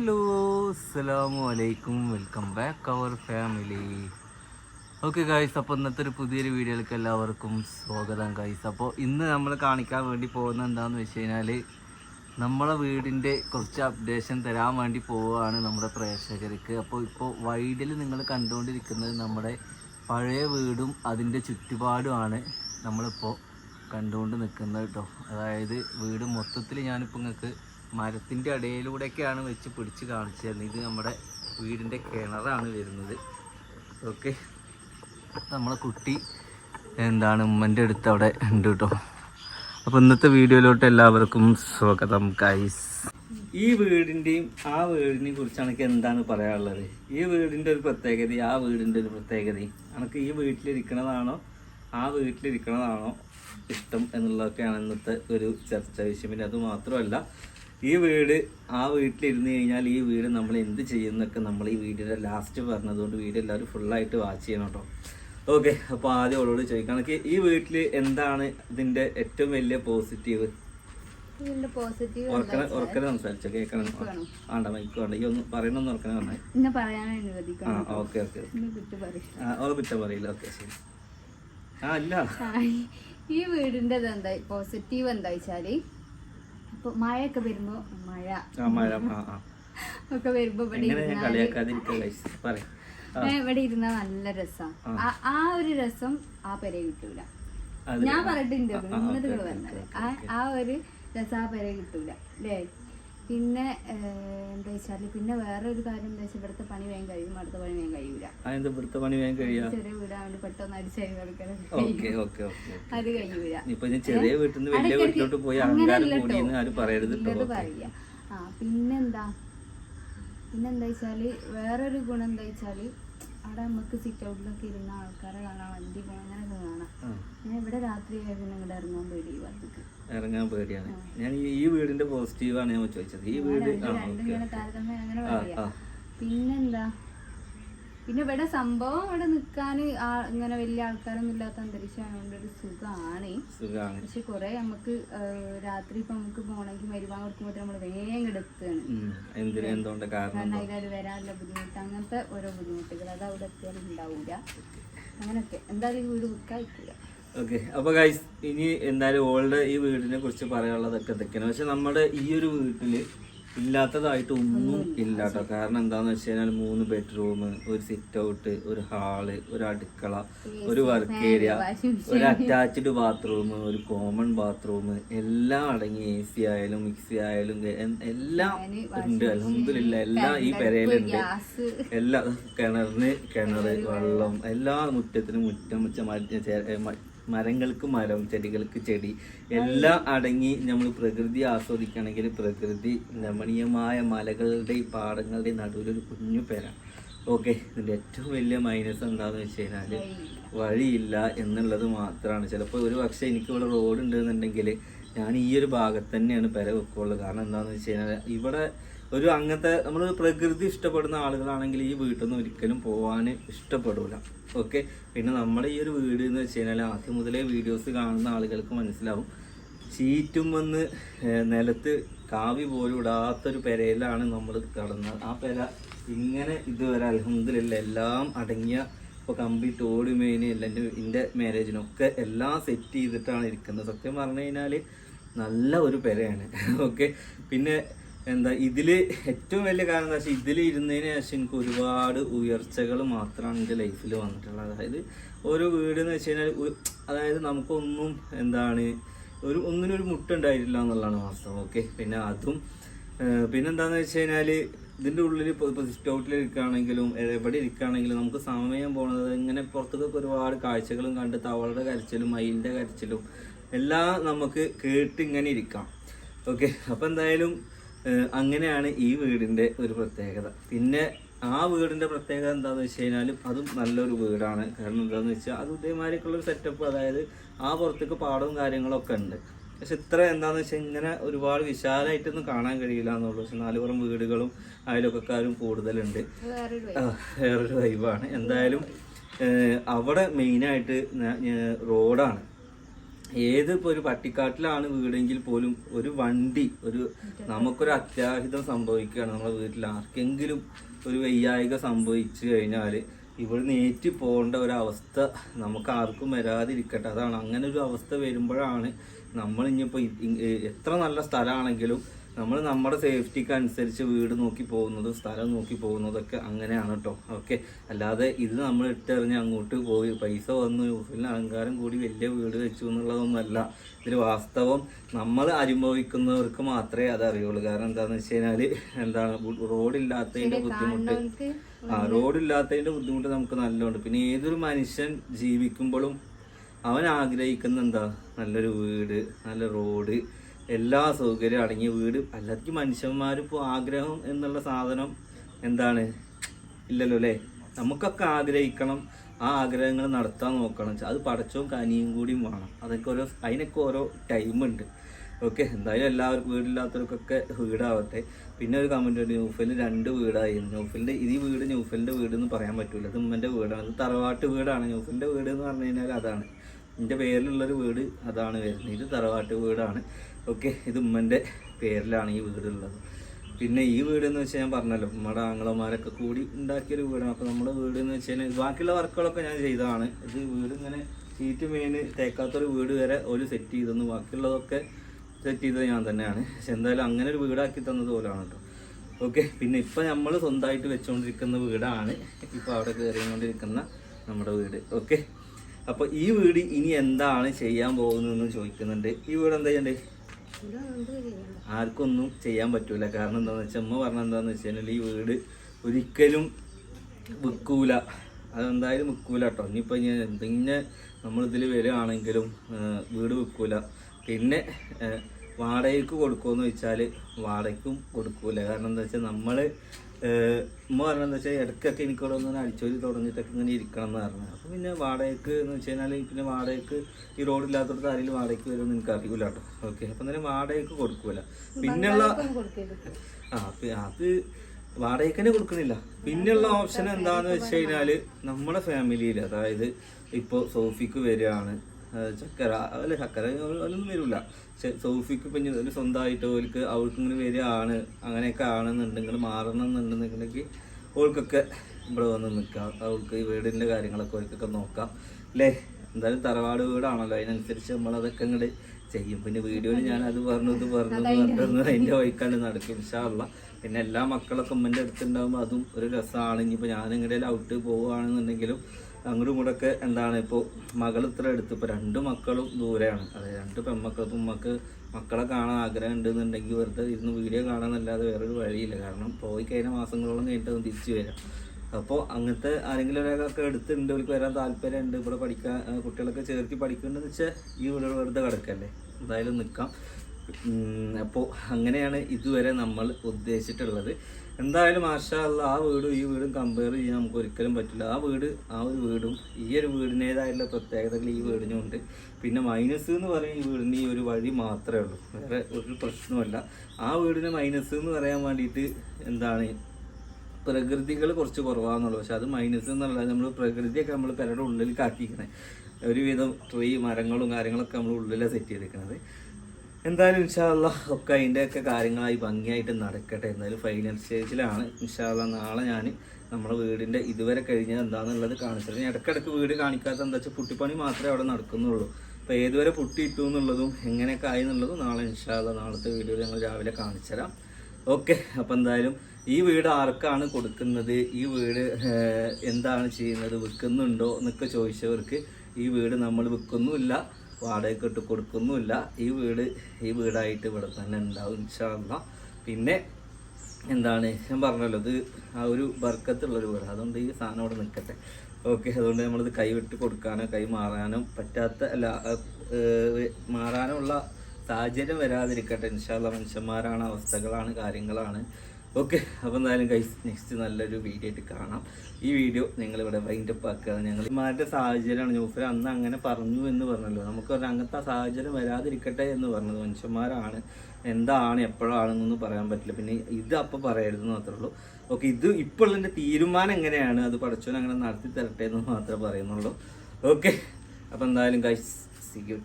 Hello അസ്സലാമു അലൈക്കും welcome back our family okay guys അപ്പോൾ ഇന്നത്തെ ഒരു പുതിയൊരു വീഡിയോയിലേക്ക് എല്ലാവർക്കും സ്വാഗതം ഗൈസ് അപ്പോൾ ഇന്ന് നമ്മൾ കാണിക്കാൻ വേണ്ടി പോകുന്ന എന്താണെന്ന് വെച്ച് കഴിഞ്ഞാൽ നമ്മളെ വീടിന്റെ കുറച്ച് അപ്ഡേഷൻ തരാൻ വേണ്ടി പോവുകയാണ് നമ്മുടെ പ്രേക്ഷകർക്ക്. അപ്പോൾ ഇപ്പോൾ വൈഡിൽ നിങ്ങൾ കണ്ടുകൊണ്ടിരിക്കുന്നത് നമ്മുടെ പഴയ വീടും അതിന്റെ ചുറ്റുപാടുമാണ് നമ്മളിപ്പോൾ കണ്ടുകൊണ്ട് നിൽക്കുന്നത് കേട്ടോ. അതായത് വീട് മൊത്തത്തിൽ ഞാനിപ്പോൾ നിങ്ങൾക്ക് മരത്തിന്റെ ഇടയിലൂടെയൊക്കെയാണ് വെച്ച് പിടിച്ച് കാണിച്ചു തരുന്നത് ഇത് നമ്മുടെ വീടിന്റെ കിണറാണ് വരുന്നത്. ഓക്കെ. നമ്മളെ കുട്ടി എന്താണ് ഉമ്മന്റെ അടുത്ത് അവിടെ ഉണ്ട് കേട്ടോ. അപ്പോൾ ഇന്നത്തെ വീഡിയോയിലോട്ട് എല്ലാവർക്കും സ്വാഗതം കൈസ് ഈ വീടിന്റെയും ആ വീടിനെയും കുറിച്ചാണ് എനിക്ക് എന്താണ് പറയാനുള്ളത്? ഈ വീടിന്റെ ഒരു പ്രത്യേകത ആ വീടിന്റെ ഒരു പ്രത്യേകതയും എനിക്ക് ഈ വീട്ടിലിരിക്കണതാണോ? ആ വീട്ടിലിരിക്കണതാണോ ഇഷ്ടം എന്നുള്ളതൊക്കെയാണ് ഇന്നത്തെ ഒരു ചർച്ച വിഷയം. പിന്നെ അത് മാത്രമല്ല ഈ വീട് ആ വീട്ടിലിരുന്ന് കഴിഞ്ഞാൽ ഈ വീട് നമ്മൾ എന്ത് ചെയ്യുന്നൊക്കെ നമ്മൾ ഈ വീഡിയോയുടെ ലാസ്റ്റ് പറഞ്ഞതുകൊണ്ട് വീഡിയോ എല്ലാവരും ഫുള്ളായിട്ട് വാച്ച് ചെയ്യണം കേട്ടോ. ഓക്കെ അപ്പോൾ ആദ്യം അവളോട് ചോദിക്കാം എനിക്ക് ഈ വീട്ടിൽ എന്താണ് ഇതിന്റെ ഏറ്റവും വലിയ പോസിറ്റീവ് ഇതിന്റെ പോസിറ്റീവ് ഉറക്കനെ ഉറക്കനെ സംസാരിച്ചോ കേൾക്കണം. വേണ്ട മൈക്ക് വേണ്ട. ഈ ഒന്ന് പറയണമെന്ന് ഉറക്കനെ പറഞ്ഞേ. ഇന്നെ പറയാൻ ആ അനുവദിക്കണം ഓക്കെ ഓക്കെ ഇന്നെ വിട്ടു പറയും ആ ഓളെ കുറ്റം പറയില്ല. ഓക്കെ ശരി. ആ അല്ല ഈ എന്താ പോസിറ്റീവ് എന്താ വെച്ചാൽ ഇപ്പൊ മഴയൊക്കെ വരുമ്പോ മഴ. ഒക്കെ വരുമ്പോ ഇവിടെ ഇരുന്നാൽ ഇവിടെ ഇരുന്ന നല്ല രസം. ആ. ഒരു രസം ആ പെരെ കിട്ടൂല. ഞാൻ പറഞ്ഞിട്ടുണ്ട് പറഞ്ഞത് ആ ഒരു രസം ആ പെരെ കിട്ടൂല. അല്ലേ പിന്നെ എന്താ വെച്ചാൽ പിന്നെ വേറെ ഒരു കാര്യം എന്താ വെച്ചാൽ ഇവിടുത്തെ പണി വേഗം കഴിയും അടുത്ത പണി വേഗം കഴിയൂല. ഇവിടുത്തെ പണി വേഗം ചെറിയ വീടാണ് പെട്ടെന്ന് ഓക്കെ അത് കഴിയൂല. ചെറിയ വീട്ടിൽ നിന്ന് വലിയ വീട്ടിലോട്ട് പോയി അങ്ങനെയല്ല പറയാ. ആ പിന്നെന്താ? പിന്നെന്താ വെച്ചാൽ വേറൊരു ഗുണം എന്താ വെച്ചാൽ അവിടെ നമുക്ക് സിറ്റ് ഔട്ടിലൊക്കെ ഇരുന്ന ആൾക്കാരെ കാണാം വണ്ടി പോകാൻ അങ്ങനെയൊക്കെ കാണാം. ഞാൻ ഇവിടെ രാത്രി ആയിരുന്നു ഇങ്ങോട്ട് ഇറങ്ങാൻ പേടി വന്നിക്ക് ഇറങ്ങാൻ പേടിയാണ്. ഞാൻ ഈ- വീടിന്റെ പോസിറ്റീവാണ് ഞാൻ ചോദിച്ചത്. ഈ വീട് ആ പിന്നെന്താ? പിന്നെ ഇവിടെ സംഭവം ഇവിടെ നിക്കാന് ഇങ്ങനെ വലിയ ആൾക്കാരൊന്നും ഇല്ലാത്ത അന്തരീക്ഷമായതുകൊണ്ട് ഒരു സുഖമാണ് പക്ഷെ കുറെ നമുക്ക് രാത്രി ഇപ്പൊ നമുക്ക് പോണെങ്കിൽ മരുവാൻ കൊടുക്കുമ്പോൾ നമ്മൾ വേഗം എടുക്കുകയാണ് കാരണം അതിലത് വരാനുള്ള ബുദ്ധിമുട്ട് അങ്ങനത്തെ ഓരോ ബുദ്ധിമുട്ടുകൾ അത് അവിടെ എത്തിയാലും ഉണ്ടാവില്ല അങ്ങനൊക്കെ എന്തായാലും ഈ വീട് വിൽക്കാതിരിക്കില്ല ഓക്കെ അപ്പോൾ ഗൈസ് ഇനി എന്തായാലും ഓളുടെ ഈ വീടിനെ കുറിച്ച് പറയാനുള്ളതൊക്കെ ഇതൊക്കെയാണ് പക്ഷെ നമ്മുടെ ഈ ഒരു വീട്ടിൽ ഇല്ലാത്തതായിട്ട് ഒന്നും ഇല്ല കേട്ടോ കാരണം എന്താന്ന് വെച്ച് കഴിഞ്ഞാൽ മൂന്ന് ബെഡ്റൂം ഒരു സിറ്റ് ഔട്ട് ഒരു ഹാൾ ഒരു അടുക്കള ഒരു വർക്ക് ഏരിയ ഒരു അറ്റാച്ച്ഡ് ബാത്റൂം ഒരു കോമൺ ബാത്റൂം എല്ലാം അടങ്ങി എ സി ആയാലും മിക്സി ആയാലും എല്ലാം ഉണ്ട്. അലഹമില്ല എല്ലാം ഈ പെരയിലുണ്ട് എല്ലാ കിണറിന് കിണറ് വെള്ളം എല്ലാ മുറ്റത്തിനും മുറ്റം മരങ്ങൾക്ക് മരം ചെടികൾക്ക് ചെടി എല്ലാം അടങ്ങി നമ്മൾ പ്രകൃതി ആസ്വദിക്കുകയാണെങ്കിൽ പ്രകൃതി രമണീയമായ മലകളുടെയും പാടങ്ങളുടെയും നടുവിലൊരു കുഞ്ഞു പേര. ഓക്കെ ഇതിന്റെ ഏറ്റവും വലിയ മൈനസ് എന്താണെന്ന് വെച്ച് കഴിഞ്ഞാൽ വഴിയില്ല എന്നുള്ളത് മാത്രമാണ്. ചിലപ്പോൾ ഒരു പക്ഷേ എനിക്കിവിടെ റോഡ് ഉണ്ടെന്നുണ്ടെങ്കിൽ ഞാൻ ഈ ഒരു ഭാഗത്ത് തന്നെയാണ് പെര വെക്കുള്ളൂ. കാരണം എന്താണെന്ന് വെച്ച് കഴിഞ്ഞാൽ ഇവിടെ ഒരു അങ്ങനത്തെ നമ്മൾ പ്രകൃതി ഇഷ്ടപ്പെടുന്ന ആളുകളാണെങ്കിൽ ഈ വീട്ടിൽ നിന്ന് ഒരിക്കലും പോകാൻ ഇഷ്ടപ്പെടില്ല ഓക്കെ? പിന്നെ നമ്മുടെ ഈ ഒരു വീട് എന്ന് വെച്ച് കഴിഞ്ഞാൽ ആദ്യം മുതലേ വീഡിയോസ് കാണുന്ന ആളുകൾക്ക് മനസ്സിലാവും. ചീറ്റും വന്ന് നിലത്ത് കാവി പോലും ഇടാത്തൊരു പെരയിലാണ് നമ്മൾ കടന്നത് ആ പെര ഇങ്ങനെ ഇതുവരെ അലഹമില്ല എല്ലാം അടങ്ങിയ ഇപ്പോൾ കമ്പി ഓട് മെയിൻ അല്ലെങ്കിൽ എന്റെ മാരേജിനൊക്കെ എല്ലാം സെറ്റ് ചെയ്തിട്ടാണ് ഇരിക്കുന്നത്. സത്യം പറഞ്ഞു കഴിഞ്ഞാൽ നല്ല ഒരു പെരയാണ്. ഓക്കെ? പിന്നെ എന്താ ഇതിൽ ഏറ്റവും വലിയ കാരണം എന്താ വെച്ചാൽ ഇതിൽ ഇരുന്നതിന് ശേഷം എനിക്ക് ഒരുപാട് ഉയർച്ചകൾ മാത്രമാണ് എന്റെ ലൈഫിൽ വന്നിട്ടുള്ളത്. അതായത് ഓരോ വീട് എന്ന് വെച്ച് കഴിഞ്ഞാൽ അതായത് നമുക്കൊന്നും എന്താണ് ഒരു ഒന്നിനൊരു മുട്ടുണ്ടായിട്ടില്ല എന്നുള്ളതാണ് വാസ്തവം ഓക്കെ? പിന്നെ അതും പിന്നെ പിന്നെന്താന്ന് വെച്ച് കഴിഞ്ഞാൽ ഇതിന്റെ ഉള്ളിൽ ഇപ്പോൾ സിറ്റ് ഔട്ടിൽ ഇരിക്കുകയാണെങ്കിലും എവിടെ ഇരിക്കുകയാണെങ്കിലും നമുക്ക് സമയം പോകുന്നത് ഇങ്ങനെ പുറത്തൊക്കെ ഒരുപാട് കാഴ്ചകളും കണ്ട് തവളുടെ കരച്ചിലും മയിലിന്റെ കരച്ചിലും എല്ലാം നമുക്ക് കേട്ട് ഇങ്ങനെ ഇരിക്കാം ഓക്കെ? അപ്പോൾ എന്തായാലും അങ്ങനെയാണ് ഈ വീടിന്റെ ഒരു പ്രത്യേകത. പിന്നെ ആ വീടിന്റെ പ്രത്യേകത എന്താണെന്ന് വെച്ച് കഴിഞ്ഞാൽ അതും നല്ലൊരു വീടാണ്. കാരണം എന്താണെന്ന് വെച്ചാൽ അത് ഇതേമാതിരിക്കുള്ളൊരു സെറ്റപ്പ് അതായത് ആ പുറത്തേക്ക് പാടവും കാര്യങ്ങളൊക്കെ ഉണ്ട്. പക്ഷെ ഇത്ര എന്താണെന്ന് വെച്ചാൽ ഇങ്ങനെ ഒരുപാട് വിശാലമായിട്ടൊന്നും കാണാൻ കഴിയില്ല എന്നുള്ളൂ. പക്ഷെ നാലുപുറം വീടുകളും അയലൊക്കെക്കാരും കൂടുതലുണ്ട്. വേറൊരു വൈബാണ് എന്തായാലും അവിടെ മെയിനായിട്ട് റോഡാണ് ഏത് ഇപ്പോൾ ഒരു പട്ടിക്കാട്ടിലാണ് വീടെങ്കിൽ പോലും ഒരു വണ്ടി ഒരു നമുക്കൊരു അത്യാഹിതം സംഭവിക്കുകയാണ് നമ്മുടെ വീട്ടിൽ. ആർക്കെങ്കിലും ഒരു വയ്യായിക സംഭവിച്ചു കഴിഞ്ഞാൽ ഇവിടെ നേറ്റി പോകേണ്ട ഒരവസ്ഥ നമുക്ക് ആർക്കും വരാതിരിക്കട്ടെ. അതാണ് അങ്ങനെ ഒരു അവസ്ഥ വരുമ്പോഴാണ് നമ്മൾ ഇനിയിപ്പോൾ എത്ര നല്ല സ്ഥലമാണെങ്കിലും നമ്മൾ നമ്മുടെ സേഫ്റ്റിക്ക് അനുസരിച്ച് വീട് നോക്കി പോകുന്നതും സ്ഥലം നോക്കി പോകുന്നതൊക്കെ അങ്ങനെയാണ് കേട്ടോ ഓക്കെ. അല്ലാതെ ഇത് നമ്മൾ ഇട്ടെറിഞ്ഞ് അങ്ങോട്ട് പോയി. പൈസ വന്നു. യൂസിലിന് അഹങ്കാരം കൂടി വലിയ വീട് വെച്ചു എന്നുള്ളതൊന്നുമല്ല ഇതിൽ വാസ്തവം. നമ്മൾ അനുഭവിക്കുന്നവർക്ക് മാത്രമേ അത് അറിയുള്ളൂ. കാരണം എന്താണെന്ന് വെച്ച് കഴിഞ്ഞാൽ എന്താണ്? റോഡില്ലാത്തതിന്റെ ബുദ്ധിമുട്ട്. ആ റോഡില്ലാത്തതിന്റെ ബുദ്ധിമുട്ട് നമുക്ക് നല്ലോണ്ട്. പിന്നെ ഏതൊരു മനുഷ്യൻ ജീവിക്കുമ്പോഴും അവൻ ആഗ്രഹിക്കുന്ന എന്താ? നല്ലൊരു വീട് നല്ല റോഡ് എല്ലാ സൗകര്യം അടങ്ങിയ വീട്. അല്ലാതെ മനുഷ്യന്മാരിപ്പോൾ ആഗ്രഹം എന്നുള്ള സാധനം എന്താണ്? ഇല്ലല്ലോ അല്ലേ? നമുക്കൊക്കെ ആഗ്രഹിക്കണം. ആ ആഗ്രഹങ്ങൾ നടത്താൻ നോക്കണം. അത് പടച്ചവും കനിയും കൂടിയും വേണം. അതൊക്കെ ഓരോ അതിനൊക്കെ ഓരോ ടൈമുണ്ട് ഓക്കെ എന്തായാലും എല്ലാവർക്കും വീടില്ലാത്തവർക്കൊക്കെ വീടാവട്ടെ. പിന്നെ ഒരു കമന്റ് ഉണ്ട്. ന്യൂഫലിന് രണ്ട് വീടായി ന്യൂഫലിന്റെ ഈ വീട് ന്യൂഫലിന്റെ വീട് എന്ന് പറയാൻ പറ്റില്ല അത് ഉമ്മന്റെ വീടാണ്. ഇത് തറവാട്ട് വീടാണ്. ന്യൂഫലിന്റെ വീട് എന്ന് പറഞ്ഞു കഴിഞ്ഞാൽ അതാണ്. എന്റെ പേരിലുള്ളൊരു വീട് അതാണ് വരുന്നത്. ഇത് തറവാട്ട് വീടാണ്. ഓക്കെ ഇത് ഉമ്മന്റെ പേരിലാണ് ഈ വീടുള്ളത്. പിന്നെ ഈ വീട് എന്ന് വെച്ചാൽ ഞാൻ പറഞ്ഞല്ലോ നമ്മുടെ ആങ്ങളമാരൊക്കെ കൂടി ഉണ്ടാക്കിയൊരു വീടാണ്. അപ്പോൾ നമ്മുടെ വീട് എന്ന് വെച്ച് കഴിഞ്ഞാൽ ബാക്കിയുള്ള വർക്കുകളൊക്കെ ഞാൻ ചെയ്തതാണ്. ഇത് വീട് ഇങ്ങനെ ഷീറ്റ് മെയിൻ തേക്കാത്തൊരു വീട് വരെ ഒരു സെറ്റ് ചെയ്തെന്ന് ബാക്കിയുള്ളതൊക്കെ സെറ്റ് ചെയ്തത് ഞാൻ തന്നെയാണ്. പക്ഷെ എന്തായാലും അങ്ങനെ ഒരു വീടാക്കി തന്നത് പോലാണ് കേട്ടോ ഓക്കെ പിന്നെ ഇപ്പം നമ്മൾ സ്വന്തമായിട്ട് വെച്ചുകൊണ്ടിരിക്കുന്ന വീടാണ്. ഇപ്പോൾ അവിടെ കയറിക്കൊണ്ടിരിക്കുന്ന നമ്മുടെ വീട്. ഓക്കെ അപ്പോൾ ഈ വീട് ഇനി എന്താണ് ചെയ്യാൻ പോകുന്നതെന്ന് ചോദിക്കുന്നുണ്ട്. ഈ വീട് എന്താ ചെയ്യണ്ടേ? ആർക്കൊന്നും ചെയ്യാൻ പറ്റൂല. കാരണം എന്താണെന്ന് വെച്ചാൽ അമ്മ പറഞ്ഞ എന്താണെന്ന് വെച്ച് കഴിഞ്ഞാൽ ഈ വീട് ഒരിക്കലും വിൽക്കൂല. അതെന്തായാലും വിൽക്കൂല കേട്ടോ ഇനിയിപ്പോൾ ഇനി എന്തെങ്കിലും നമ്മളിതിൽ വരികയാണെങ്കിലും വീട് വിൽക്കൂല. പിന്നെ വാടകയ്ക്ക് കൊടുക്കുമെന്ന് വെച്ചാൽ വാടകയ്ക്കും കൊടുക്കൂല. കാരണം എന്താ വെച്ചാൽ നമ്മൾ ഉമ്മ പറഞ്ഞതെന്ന് വെച്ചാൽ ഇടയ്ക്കൊക്കെ എനിക്കിവിടെ ഒന്ന് അടിച്ചോരി തുടങ്ങിയിട്ടൊക്കെ ഇങ്ങനെ ഇരിക്കണം എന്ന് പറഞ്ഞു. അപ്പോൾ പിന്നെ വാടകയ്ക്ക് എന്ന് വെച്ച് കഴിഞ്ഞാൽ പിന്നെ വാടകയ്ക്ക് ഈ റോഡ് റോഡില്ലാത്തടത്ത് ആരെങ്കിലും വാടകയ്ക്ക് വരുമെന്ന് എനിക്ക് അറിയില്ല കേട്ടോ. ഓക്കെ അപ്പം തന്നെ വാടകയ്ക്ക് കൊടുക്കൂല. പിന്നെയുള്ള ആ അത് വാടകയ്ക്ക് തന്നെ കൊടുക്കണില്ല. പിന്നെയുള്ള ഓപ്ഷൻ എന്താന്ന് വെച്ച് കഴിഞ്ഞാൽ നമ്മുടെ ഫാമിലിയിൽ അതായത് ഇപ്പോൾ സോഫിക്ക് വരികയാണ്. ചക്കര. അല്ല ചക്കര അതൊന്നും വരില്ല സോഫിക്ക് ഇപ്പം ഒരു സ്വന്തമായിട്ട് ഓൽക്ക് അവൾക്ക് ഇങ്ങനെ വരികയാണ്. അങ്ങനെയൊക്കെ ആണെന്നുണ്ടെങ്കിൽ മാറണം എന്നുണ്ടെന്നുണ്ടെങ്കിൽ ഓൾക്കൊക്കെ ഇവിടെ വന്ന് നിൽക്കാം. അവൾക്ക് ഈ വീടിന്റെ കാര്യങ്ങളൊക്കെ ഓൾക്കൊക്കെ നോക്കാം. അല്ലേ? എന്തായാലും തറവാട് വീടാണല്ലോ. അതിനനുസരിച്ച് നമ്മളതൊക്കെ ഇങ്ങോട്ട് ചെയ്യും. പിന്നെ വീഡിയോയിൽ ഞാൻ അത് പറഞ്ഞു ഇത് പറഞ്ഞു പറഞ്ഞു അതിന്റെ വഴിക്കാണ്ട് നടക്കും ഇഷ്ടമുള്ള പിന്നെ എല്ലാ മക്കളൊക്കെ ഉമ്മന്റെ അടുത്തുണ്ടാകുമ്പോൾ അതും ഒരു രസമാണ്. ഇനിയിപ്പോൾ ഞാൻ ഔട്ട് പോവുകയാണെന്നുണ്ടെങ്കിലും അങ്ങോട്ടും ഇങ്ങോട്ടൊക്കെ എന്താണ് ഇപ്പോൾ മകൾ ഇത്ര എടുത്ത് ഇപ്പോൾ രണ്ട് മക്കളും ദൂരെയാണ്. അതായത് രണ്ട് പെൺമക്കൾക്കും ഉമ്മക്ക് മക്കളെ കാണാൻ ആഗ്രഹം ഉണ്ടെന്നുണ്ടെങ്കിൽ വെറുതെ ഇരുന്ന് വീഡിയോ കാണാനല്ലാതെ വേറൊരു വഴിയില്ല. കാരണം പോയി കഴിഞ്ഞ മാസങ്ങളോളം കഴിഞ്ഞിട്ട് തിരിച്ചു വരാം. അപ്പോൾ അങ്ങനത്തെ ആരെങ്കിലും ഒരാളൊക്കെ എടുത്തിട്ടുണ്ട് ഇവർക്ക് വരാൻ താല്പര്യമുണ്ട് ഇവിടെ പഠിക്കാൻ കുട്ടികളൊക്കെ ചേർത്തി പഠിക്കുന്നുണ്ടെന്ന് വെച്ചാൽ ഈ വീട് വെറുതെ കിടക്കല്ലേ? എന്തായാലും നിൽക്കാം. അപ്പോൾ അങ്ങനെയാണ് ഇതുവരെ നമ്മൾ ഉദ്ദേശിച്ചിട്ടുള്ളത്. എന്തായാലും മാഷാല്ല ആ വീടും ഈ വീടും കമ്പയർ ചെയ്യാൻ നമുക്ക് ഒരിക്കലും പറ്റില്ല. ആ വീട് ആ ഒരു വീടും ഈ ഒരു വീടിന്റേതായിട്ടുള്ള പ്രത്യേകതകൾ ഈ വീടിനുണ്ട്. പിന്നെ മൈനസ് എന്ന് പറയും ഈ വീടിന് ഈ ഒരു വഴി മാത്രമേ ഉള്ളൂ. വേറെ ഒരു പ്രശ്നമല്ല ആ വീടിന് മൈനസ് എന്ന് പറയാൻ വേണ്ടിയിട്ട് എന്താണ്? പ്രകൃതികൾ കുറച്ച് കുറവാണെന്നുള്ളൂ. പക്ഷെ അത് മൈനസ് എന്നുള്ള നമ്മൾ പ്രകൃതിയൊക്കെ നമ്മൾ പെരയുടെ ഉള്ളിലേക്ക് ആക്കിയിരിക്കണേ ഒരുവിധം ട്രീ മരങ്ങളും കാര്യങ്ങളൊക്കെ നമ്മൾ ഉള്ളിലാണ് സെറ്റ് ചെയ്തിരിക്കുന്നത് എന്തായാലും ഇൻഷാല്ല ഒക്കെ അതിന്റെയൊക്കെ കാര്യങ്ങളായി ഭംഗിയായിട്ട് നടക്കട്ടെ. എന്തായാലും ഫൈനൽ സ്റ്റേജിലാണ് ഇൻഷാല്ല നാളെ ഞാൻ നമ്മുടെ വീടിന്റെ ഇതുവരെ കഴിഞ്ഞത് എന്താണെന്നുള്ളത് കാണിച്ചത് ഞാൻ ഇടയ്ക്കിടയ്ക്ക് വീട് കാണിക്കാത്ത എന്താ വെച്ചാൽ പുട്ടിപ്പണി മാത്രമേ അവിടെ നടക്കുന്നുള്ളൂ. അപ്പോൾ ഏതുവരെ പുട്ടി ഇട്ടു എന്നുള്ളതും എങ്ങനെയൊക്കെ ആയി എന്നുള്ളതും നാളെ ഇൻഷാല്ല നാളത്തെ വീഡിയോയിൽ ഞങ്ങൾ രാവിലെ കാണിച്ചു തരാം. ഓക്കെ അപ്പം എന്തായാലും ഈ വീട് ആർക്കാണ് കൊടുക്കുന്നത്? ഈ വീട് എന്താണ് ചെയ്യുന്നത്? വിൽക്കുന്നുണ്ടോ എന്നൊക്കെ ചോദിച്ചവർക്ക് ഈ വീട് നമ്മൾ വിൽക്കുന്നുമില്ല. വാടകയ്ക്ക് ഇട്ട് കൊടുക്കുന്നുമില്ല. ഈ വീട് ഈ വീടായിട്ട് ഇവിടെ തന്നെ ഉണ്ടാവും ഇൻഷാല്ല പിന്നെ എന്താണ്? ഞാൻ പറഞ്ഞല്ലോ ഇത് ആ ഒരു ബർക്കത്തുള്ളൊരു വീട്. അതുകൊണ്ട് ഈ സാധനം അവിടെ നിൽക്കട്ടെ. ഓക്കെ അതുകൊണ്ട് നമ്മളിത് കൈവിട്ട് കൊടുക്കാനോ കൈ മാറാനോ പറ്റാത്ത അല്ല മാറാനുള്ള സാഹചര്യം വരാതിരിക്കട്ടെ. ഇൻഷാല്ല മനുഷ്യന്മാരാണ് അവസ്ഥകളാണ് കാര്യങ്ങളാണ്. ഓക്കെ അപ്പോൾ എന്തായാലും ഗൈസ് നെക്സ്റ്റ് നല്ലൊരു വീഡിയോ ആയിട്ട് കാണാം. ഈ വീഡിയോ നിങ്ങളിവിടെ വൈൻഡപ്പ് ആക്കുകയാണ് ഞങ്ങൾ ഇമാരുടെ സാഹചര്യമാണ്. ജോഫർ അന്ന് അങ്ങനെ പറഞ്ഞു എന്ന് പറഞ്ഞല്ലോ. നമുക്ക് അങ്ങനത്തെ സാഹചര്യം വരാതിരിക്കട്ടെ എന്ന് പറഞ്ഞത് മനുഷ്യന്മാരാണ്. എന്താണ് എപ്പോഴാണെന്നൊന്നും പറയാൻ പറ്റില്ല. പിന്നെ ഇത് അപ്പോൾ പറയരുതെന്ന് മാത്രമേ ഉള്ളൂ. ഓക്കെ ഇത് ഇപ്പോൾ തീരുമാനം എങ്ങനെയാണ്? അത് പഠിച്ചോ അങ്ങനെ നടത്തി തരട്ടെ എന്ന് മാത്രമേ പറയുന്നുള്ളൂ. ഓക്കെ അപ്പോൾ എന്തായാലും ഗൈസ് സി യു